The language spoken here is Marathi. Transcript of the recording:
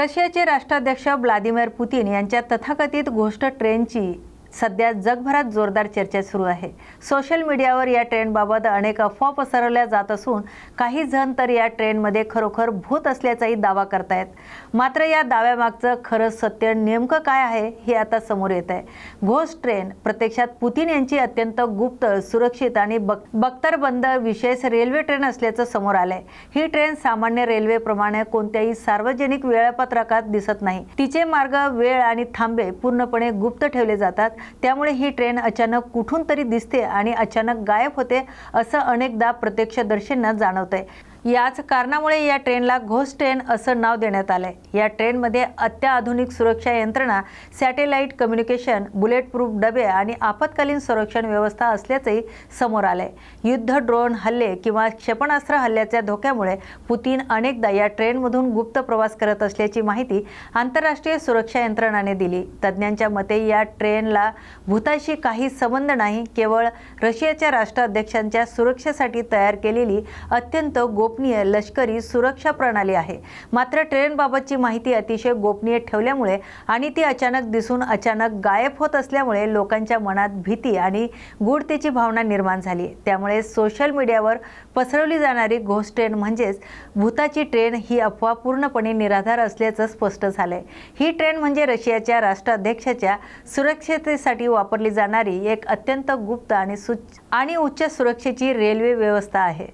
रशियाचे राष्ट्राध्यक्ष व्लादिमीर पुतीन यांच्या तथाकथित घोष्ट ट्रेनची सध्या जगभरात जोरदार चर्चा सुरू आहे. सोशल मीडियावर या ट्रेनबाबत अनेक अफवा पसरवल्या जात असून काही जण तर या ट्रेनमध्ये खरोखर भूत असल्याचाही दावा करतायत. मात्र या दाव्यामागचं खरं सत्य नेमकं काय आहे हे आता समोर येत आहे. घोस्ट ट्रेन प्रत्यक्षात पुतीन यांची अत्यंत गुप्त सुरक्षित आणि बक बख्तरबंद विशेष रेल्वे ट्रेन असल्याचं समोर आलंय. ही ट्रेन सामान्य रेल्वेप्रमाणे कोणत्याही सार्वजनिक वेळापत्रकात दिसत नाही. तिचे मार्ग वेळ आणि थांबे पूर्णपणे गुप्त ठेवले जातात. त्यामुळे ही ट्रेन अचानक कुठून तरी दिसते आणि अचानक गायब होते असं अनेकदा प्रत्यक्षदर्शींना जाणवतंय. याच कारणामुळे या ट्रेनला घोस्ट ट्रेन असं नाव देण्यात आलंय. या ट्रेनमध्ये अत्याधुनिक सुरक्षा यंत्रणा सॅटेलाईट कम्युनिकेशन बुलेट प्रूफ डबे आणि आपत्कालीन संरक्षण व्यवस्था असल्याचंही समोर आलंय. युद्ध ड्रोन हल्ले किंवा क्षेपणास्त्र हल्ल्याच्या धोक्यामुळे पुतीन अनेकदा या ट्रेनमधून गुप्त प्रवास करत असल्याची माहिती आंतरराष्ट्रीय सुरक्षा यंत्रणाने दिली. तज्ज्ञांच्या मते या ट्रेनला भूताशी काही संबंध नाही केवळ रशियाच्या राष्ट्राध्यक्षांच्या सुरक्षेसाठी तयार केलेली अत्यंत गोप गोपनीय लष्करी सुरक्षा प्रणाली आहे. मात्र ट्रेनबाबतची माहिती अतिशय गोपनीय ठेवल्यामुळे आणि ती अचानक दिसून अचानक गायब होत असल्यामुळे लोकांच्या मनात भीती आणि गूढतेची भावना निर्माण झाली. त्यामुळे सोशल मीडियावर पसरवली जाणारी घोस्ट ट्रेन म्हणजेच भूताची ट्रेन ही अफवा पूर्णपणे निराधार असल्याचं स्पष्ट झालंय. ही ट्रेन म्हणजे रशियाच्या राष्ट्राध्यक्षाच्या सुरक्षिततेसाठी वापरली जाणारी एक अत्यंत गुप्त आणि सुच आणि उच्च सुरक्षेची रेल्वे व्यवस्था आहे.